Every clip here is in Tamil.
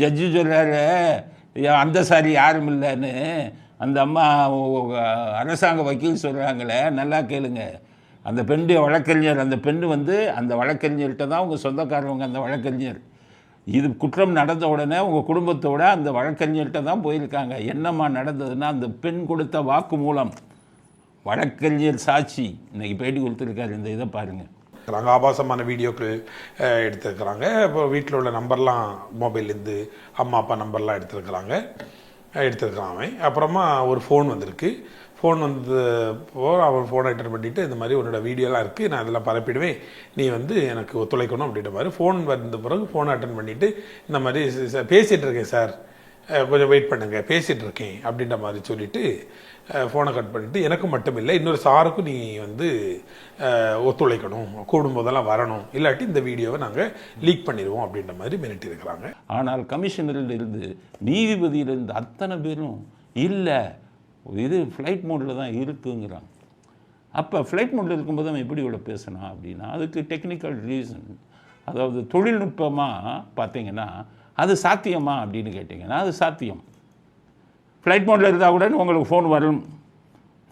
ஜட்ஜு சொல்கிறாரு அந்த சாரி யாரும் இல்லைன்னு. அந்த அம்மா அரசாங்க வக்கீல் சொல்கிறாங்களே நல்லா கேளுங்க. அந்த பெண்டு வழக்கறிஞர் அந்த பெண்ணு வந்து அந்த வழக்கறிஞர்கிட்ட தான் உங்கள் சொந்தக்காரவங்க அந்த வழக்கறிஞர். இது குற்றம் நடந்த உடனே உங்கள் குடும்பத்தோட அந்த வழக்கறிஞர்கிட்ட தான் போயிருக்காங்க. என்னம்மா நடந்ததுன்னா அந்த பெண் கொடுத்த வாக்கு மூலம் வழக்கறிஞர் சாட்சி. இன்றைக்கி பேட்டி கொடுத்துருக்காரு இந்த இதை பாருங்கள் இருக்கிறாங்க ஆபாசமான வீடியோக்கள் எடுத்துருக்கிறாங்க இப்போ வீட்டில் உள்ள நம்பர்லாம் மொபைல்லேருந்து அம்மா அப்பா நம்பர்லாம் எடுத்துருக்கிறாங்க எடுத்துருக்கிறான் அவன். அப்புறமா ஒரு ஃபோன் வந்திருக்கு. ஃபோன் வந்து போ அவன் ஃபோனை அட்டன் பண்ணிவிட்டு இந்த மாதிரி உன்னோட வீடியோலாம் இருக்குது நான் இதெல்லாம் பரப்பிடுவேன். நீ வந்து எனக்கு ஒத்துழைக்கணும் அப்படின்ற மாதிரி ஃபோன் வந்த பிறகு ஃபோனை அட்டன் பண்ணிவிட்டு இந்த மாதிரி சார் பேசிகிட்டு இருக்கேன் சார். கொஞ்சம் வெயிட் பண்ணுங்கள் பேசிகிட்டு இருக்கேன் அப்படின்ற மாதிரி சொல்லிவிட்டு ஃபோனை கட் பண்ணிவிட்டு எனக்கு மட்டும் இல்லை இன்னொரு சாருக்கும் நீ வந்து ஒத்துழைக்கணும் கூடும்போதெல்லாம் வரணும். இல்லாட்டி இந்த வீடியோவை நாங்கள் லீக் பண்ணிடுவோம் அப்படின்ற மாதிரி மிரட்டிருக்கிறாங்க ஆனால் கமிஷனரில் இருந்து நீதிபதியிலிருந்து அத்தனை பேரும் இல்லை இது ஃப்ளைட் மோடில் தான் இருக்குங்கிறாங்க. அப்போ ஃப்ளைட் மோடில் இருக்கும்போது அவன் எப்படி இவ்வளோ பேசணும் அப்படின்னா அதுக்கு டெக்னிக்கல் ரீசன் அதாவது தொழில்நுட்பமாக பார்த்தீங்கன்னா அது சாத்தியமா அப்படின்னு கேட்டிங்கன்னா அது சாத்தியம். ஃப்ளைட் மோடில் இருந்தால் கூட உங்களுக்கு ஃபோன் வரும்.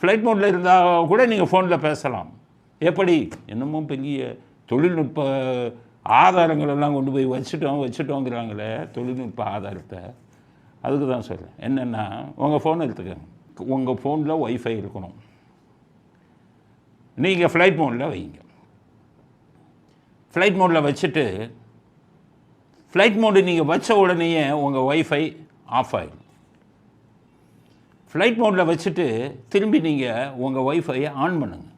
ஃப்ளைட் மோடில் இருந்தால் கூட நீங்கள் ஃபோனில் பேசலாம். எப்படி? என்னமோ பெரிய தொழில்நுட்ப ஆதாரங்கள் எல்லாம் கொண்டு போய் வச்சுட்டோம் வச்சுட்டோங்கிறாங்களே தொழில்நுட்ப ஆதாரத்தை. அதுக்கு தான் சொல்கிறேன் என்னென்னா உங்கள் ஃபோன் எடுத்துக்கங்க. உங்கள் ஃபோனில் ஒய்ஃபை இருக்கணும். நீங்கள் ஃப்ளைட் மோடில் வைங்க. ஃப்ளைட் மோடில் வச்சுட்டு ஃப்ளைட் மோடு நீங்கள் வச்ச உடனேயே உங்கள் ஒய்ஃபை ஆஃப் ஆகிடும் ஃப்ளைட் மோடில் வச்சுட்டு திரும்பி நீங்கள் உங்கள் ஒய்ஃபையை ஆன் பண்ணுங்க.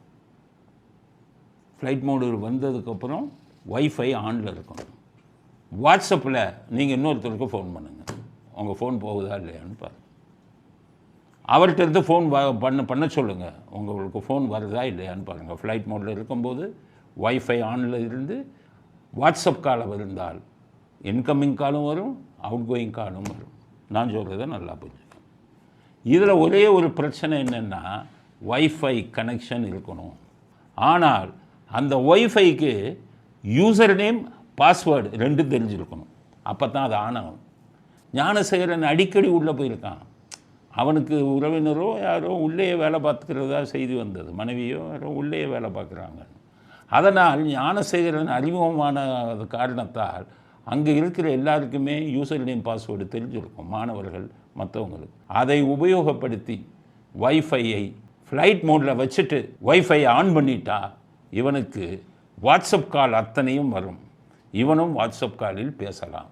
ஃப்ளைட் மோடு வந்ததுக்கப்புறம் ஒய்ஃபை ஆனில் இருக்கணும். வாட்ஸ்அப்பில் நீங்கள் இன்னொருத்தருக்கு ஃபோன் பண்ணுங்கள் உங்கள் ஃபோன் போகுதா இல்லையான்னு பாருங்கள் அவர்கிட்டருந்து ஃபோன் வ பண்ண பண்ண சொல்லுங்கள் உங்களுக்கு ஃபோன் வருதா இல்லையான்னு பாருங்கள் ஃப்ளைட் மோடில் இருக்கும்போது ஒய்ஃபை ஆனில் இருந்து வாட்ஸ்அப் காலம் இருந்தால் இன்கமிங் காலும் வரும் அவுட் கோயிங் காலும் வரும். நான் சொல்கிறத நல்லா புரிஞ்சுக்கணும் இதில் ஒரே ஒரு பிரச்சனை என்னென்னா ஒய்ஃபை கனெக்ஷன் இருக்கணும். ஆனால் அந்த ஒய்ஃபைக்கு யூசர் நேம் பாஸ்வேர்டு ரெண்டும் தெரிஞ்சிருக்கணும். அப்போ தான் அது ஆன் ஆகும். ஞானசேகரன் அடிக்கடி உள்ளே போயிருக்கான். அவனுக்கு உறவினரோ யாரோ உள்ளேயே வேலை பார்த்துக்கிறதா செய்தி வந்தது. மனைவியோ யாரோ உள்ளேயே வேலை பார்க்குறாங்க. அதனால் ஞானசேகரன் அறிமுகமான காரணத்தால் அங்கே இருக்கிற எல்லாருக்குமே யூசர் நேம் பாஸ்வேர்டு தெரிஞ்சிருக்கும் மாணவர்கள் மற்றவங்களுக்கு அதை உபயோகப்படுத்தி வைஃபையை ஃப்ளைட் மோடில் வச்சுட்டு ஒய்ஃபை ஆன் பண்ணிட்டா இவனுக்கு வாட்ஸ்அப் கால் அத்தனையும் வரும். இவனும் வாட்ஸ்அப் காலில் பேசலாம்.